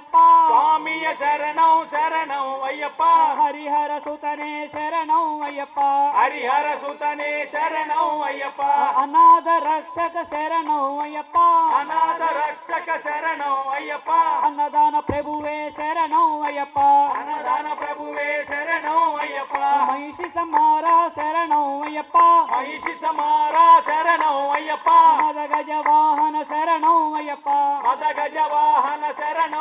అయ్యప్ప స్వామియ శరణం శరణం అయ్యప్ప హరిహర సుతనే శరణం అయ్యప్ప హరిహర సుతనే శరణం అయ్యప్ప అనాథ రక్షక శరణం అయ్యప్ప అనాథ రక్షక శరణం అయ్యప్ప అన్నదాన ప్రభువే శరణం అయ్యప్ప అన్నదాన ప్రభువే శరణం అయ్యప్ప మహిషి సమారా శరణం అయ్యప్ప మహిషి సమారా శరణం అయ్యప్ప మద గజ వాహన శరణం అయ్యప్ప మద గజ వాహన శరణం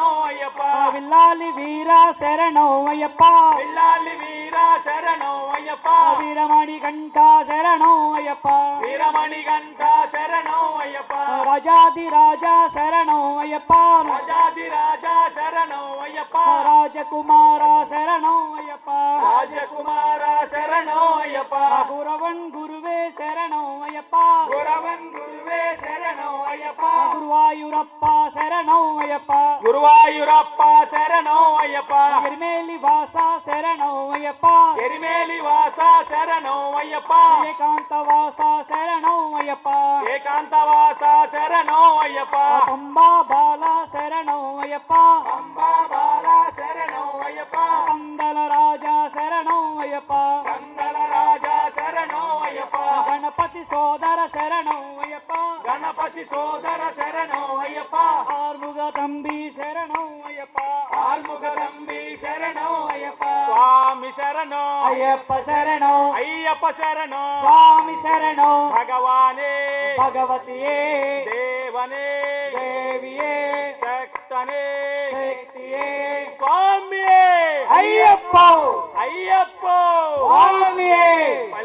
ஐயப்பா வில்லாலி வீரா சரணோ ஐயப்பா வில்லாலி வீரா சரணோ ஐயப்பா வீரமணி கண்டா சரணோ ஐயப்பா வீரமணி கண்டா சரணோ ஐயப்பா ராஜாதி ராஜா சரணோ ஐயப்பா ராஜாதி ராஜா சரணோ ஐயப்பா ராஜகுமாரா சரணோ ஐயப்பா ராஜகுமாரா சரணோ ஐயப்பா குரவன் குருவே சரணோ ஐயப்பா குரவன் குருவே சரணோ ஐயப்பா குருவாயூரப்பா ஐயப்பா. குருவாயூரப்பா சரணோ ஐயப்பா. எருமேலி வாசா சரணோ ஐயப்பா. எருமேலி வாசா சரணோ ஐயப்பா. ஏகாந்த வாசா சரணோ ஐயப்பா. ஏகாந்த வாசா சரணோ ஐயப்பா. பம்பா பாலா சரணோ ஐயப்பா. பம்பா பாலா சரணோ ஐயப்பா. பந்தல ராஜா சரணோ ஐயப்பா. பந்தல ராஜா சரணோ ஐயப்பா. கணபதி சோதர சரணோ பசி சோதர சரணோ ஐயப்பா. ஆறுமுக தம்பி சரணோ ஐயப்பா. ஆறுமுக தம்பி சரணோ ஐயப்பா. சுவாமி சரணோ. ஐயப்ப சரணோ. ஐயப்ப சரணோ. சுவாமி சரணோ. பகவானே. பகவதியே. தேவனே. தேவியே. சக்தனே. சக்தியே. சுவாமியே. ஐயப்போ. ஐயப்போ. சுவாமியே.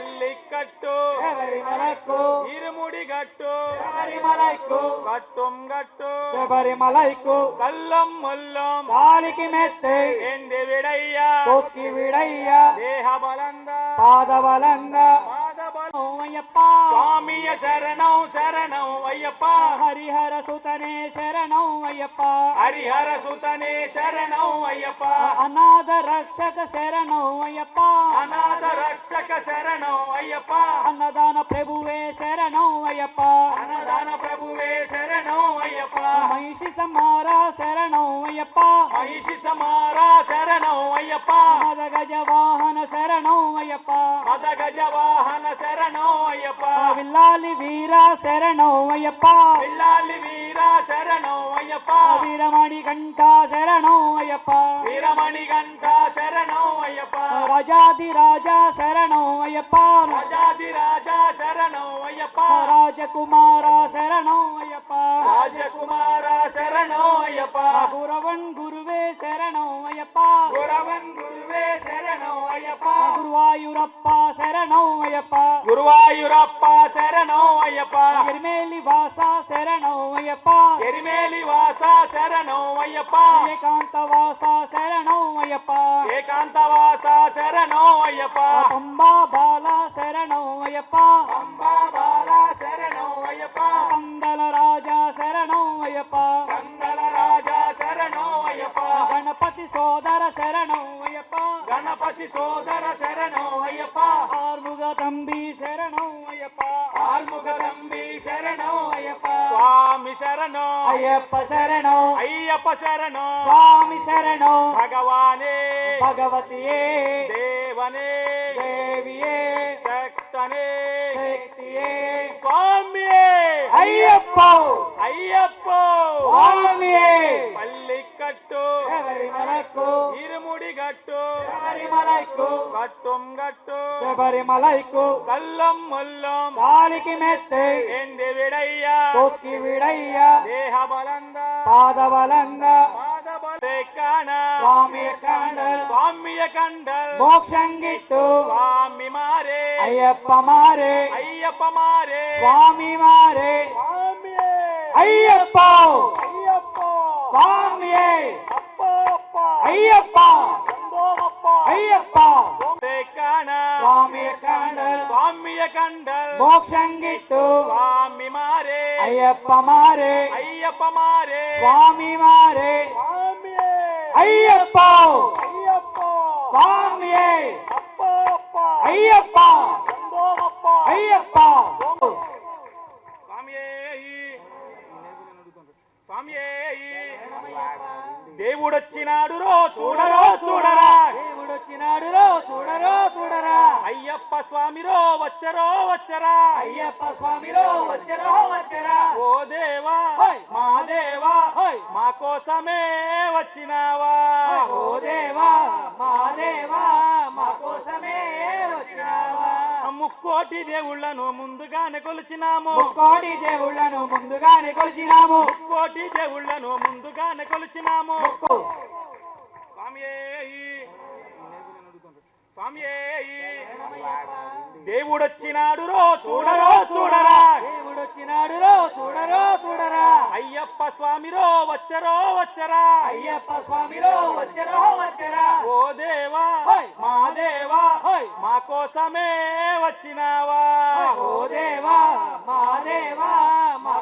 கட்டோ சபரிமலைக்கோ இருமுடி கட்டோ சபரிமலைக்கோ கட்டும் கட்டோ சபரிமலைக்கோ கல்லம் மல்லம். காலிக்கு மெத்தை எந்த விடையா. தோக்கி விடையா. தேக பலந்த. பாத பலந்த. பாத பலம் ஐயப்பா. சாமிய சரணம் சரணம் ஐயப்பா. ஹரிஹர சுதனே சரணம். అయ్యప్ప హరిహర సుతనే శరణం అయ్యప్ప అనాథ రక్షక శరణం అయ్యప్ప అనాథ రక్షక శరణం అయ్యప్ప అన్నదాన ప్రభువే శరణం అయ్యప్ప అన్నదాన ప్రభువే శరణం అయ్యప్ప మహిషి సమారా శరణం అయ్యప్ప మహిషి సమారా శరణం అయ్యప్ప మద గజ వాహన శరణం అయ్యప్ప మద గజ వాహన శరణం అయ్యప్ప విల్లాలి వీర శరణం అయ్యప్ప పిల్లాలి వీర శరణం ஐயப்பா வீரமணி கண்டா சரணோ ஐயப்பா வீரமணி கண்டா சரணோ ஐயப்பா ராஜாதி ராஜா சரணோ ஐயப்பா ராஜாதி ராஜா சரணோ ஐயப்பா ராஜகுமாரா சரணோ ஐயப்பா ராஜகுமாரா சரணோ ஐயப்பா குரவன் குருவே சரணோ ஐயப்பா குரவன் குரு குருவாயூரப்பா சரணோ ஐயப்பா குருவாயூரப்பா சரணோ ஐயப்பா எருமேலி வாசா சரணோ ஐயப்பா எருமேலி வாசா சரணோ ஐயப்பா ஏகாந்த வாசா சரணோ ஐயப்பா ஏகாந்த வாசா சரணோ ஐயப்பா பம்பா பாலா சரணோ ஐயப்பா பம்பா பாலா சரணோ ஐயப்பா பந்தல ராஜா சரணோ ஐயப்பா பந்தல ராஜா சரணோ ஐயப்பா கணபதி சோதர சரணோ கணபதி சோதர சரணோ ஐயப்பா. ஆறுமுக தம்பி சரணோ ஐயப்பா. ஆறுமுக தம்பி சரணோ ஐயப்பா. சுவாமி சரணோ. ஐயப்ப சரணோ. ஐயப்ப சரணோ. சுவாமி சரணோ. பகவானே. பகவதியே. தேவனே. தேவியே. சக்தனே. சக்தியே. சுவாமியே. ஐயப்போ. ஐயப்போ. சுவாமியே. கட்டோ. சபரிமலைக்கோ இருமுடி கட்டோ சபரிமலைக்கோ கட்டும் கட்டோ சபரிமலைக்கோ கல்லம் மல்லம் தாலிக்கு மெத்தை எந்த விடையா போக்கி விடையா தேக பலந்த பாத பலந்த சுவாமிய கண்டல் சுவாமிய கண்டல் மோக்ஷங்கிட்டு சுவாமி மாறே ஐயப்ப மாறே மாறே ஐயப்பா சுவாமியே ஐயப்பா. ஐயப்பா. சுவாமிய கண்ட சுவாமிய கண்ட மோக்ஷங்கிட்டு சுவாமி மாறே. ஐயப்ப மாறே. ஐயப்ப மாறே. சுவாமி மாறே. ஐயப்பா. சுவாமியே. ஐயப்பா. ஐயப்பா. దేవుడొచ్చినాడు రో చూడరో చూడరా. దేవుడొచ్చినాడు రో చూడరో చూడరా. అయ్యప్ప స్వామిరో వచ్చరో వచ్చరా. అయ్యప్ప స్వామిలో వచ్చరో వచ్చరా. ఓ దేవా. మా దేవా. మా కోసమే వచ్చినావా. ఓ దేవా మా దేవా మా ముక్కోటి దేవుళ్ళను ముందుగానే కొలిచినాము. ముక్కోడి దేవుళ్ళను ముందుగానే కొలిచినాము. ముక్కోటి దేవుళ్ళను ముందుగానే కొలిచినాము. స్వామియే దేవుడొచ్చినాడు రో చూడరో చూడరా. దేవుడొచ్చినాడు రో చూడరో చూడరా. అయ్యప్ప స్వామిరో వచ్చరో వచ్చరా. అయ్యప్ప స్వామిలో వచ్చరో వచ్చరా. ఓ దేవా. మా దేవా. మా కోసమే వచ్చినావా. ఓ దేవా మా దేవా మా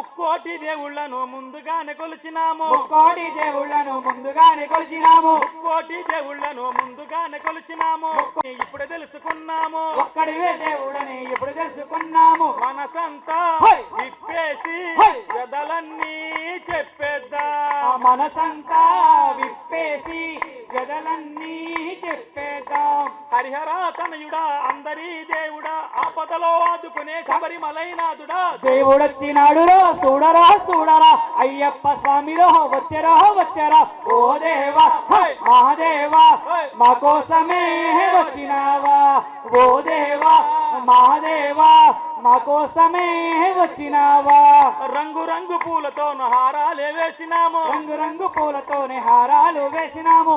ముక్కోటి దేవుళ్ళను ముందుగానే కొలిచినాము. ముక్కోడి దేవుళ్ళను ముందుగానే కొలిచినాము. ముక్కోటి దేవుళ్ళను ముందుగానే కొలిచినాము. ఇప్పుడు తెలుసుకున్నాము. ఒక్కడివే దేవుడని ఇప్పుడు తెలుసుకున్నాము. మనసంతా. విప్పేసి. గదలన్నీ చెప్పేద్దా. మనసంతా విప్పేసి గదలన్నీ చెప్పేద్దాం. హరిహర తనయుడా అందరి దేవుడా ఆపదలో ఆదుకునే శబరిమలైనాథుడా. దేవుడొచ్చినాడు రో చూడరా చూడరా అయ్యప్ప స్వామిలో వచ్చరా వచ్చరా. ఓ దేవా హోయ్. మా కోసమే వచ్చినావా? ఓ దేవా మా దేవా మా కోసమే వచ్చినావా? రంగు రంగు పూలతో హారాలే వేసినాము. రంగు రంగు పూలతోనే హారాలు వేసినాము.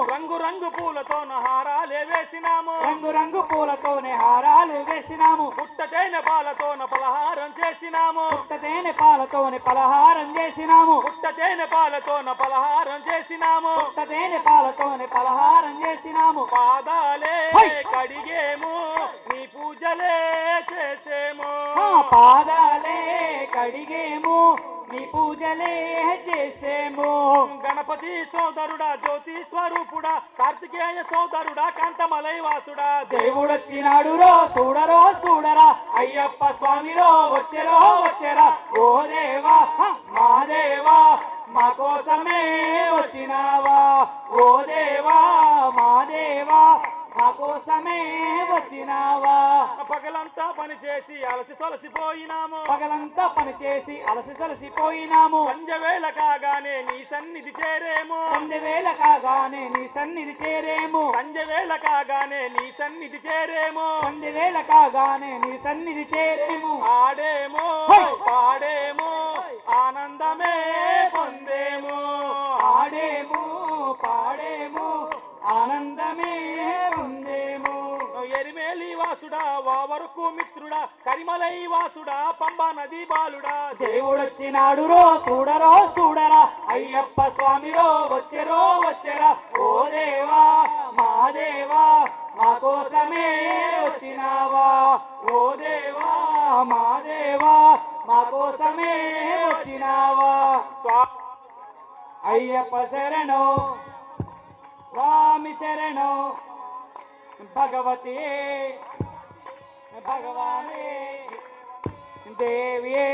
రంగు పూలతో హారాలే వేసినాము. రంగు రంగు పూలతోనే హారాలు వేసినాము. పుట్టతేనె పాలతోన పలహారం చేసినాము. తేనె పాలతోనే పలహారం చేసినాము. పుట్టతేనె పాలతోన పలహారం చేసినాము. తేనె పాలతోనే పలహారం చేసినాము. పాదాలే! కడిగేము. నీ పూజలే చేసేము. పాదాలే కడిగేము. నీ పూజలే చేసేము. గణపతి సోదరుడా జ్యోతి స్వరూపుడా కార్తికేయ సోదరుడా కాంతమలై వాసుడా. దేవుడొచ్చినాడు రో చూడరో చూడరా. అయ్యప్ప స్వామిలో వచ్చెరో వచ్చెరా. ఓ దేవా మా దేవా మా కోసమే వచ్చినావా? ఓ దేవా మా దేవా మా కోసమే వచ్చినావా? పగలంతా పని చేసి అలసి సొలసిపోయినాము పగలంతా పనిచేసి అలసి సొలసిపోయినాము సంజ వేళ కాగానే నీ సన్నిధి చేరేము. సంధ్య వేళ కాగానే నీ సన్నిధి చేరేము. సంజ వేళ కాగానే నీ సన్నిధి చేరేము. సంధ్య వేళ కాగానే నీ సన్నిధి చేరేము. ఆడేము! పాడేము. వరకు మిత్రుడా కరిమలై వాసుడా పంబా నది బాలుడా. దేవుడొచ్చినాడు రో చూడరో చూడరా. అయ్యప్ప స్వామిరో వచ్చెరో వచ్చెరా. ఓ దేవా మా దేవా మా కోసమే వచ్చినావా. ఓ దేవా మా దేవా మా కోసమే వచ్చినావా. అయ్యప్ప శరణో స్వామి శరణో భగవతి ഭഗവാനേ ദേവിയേ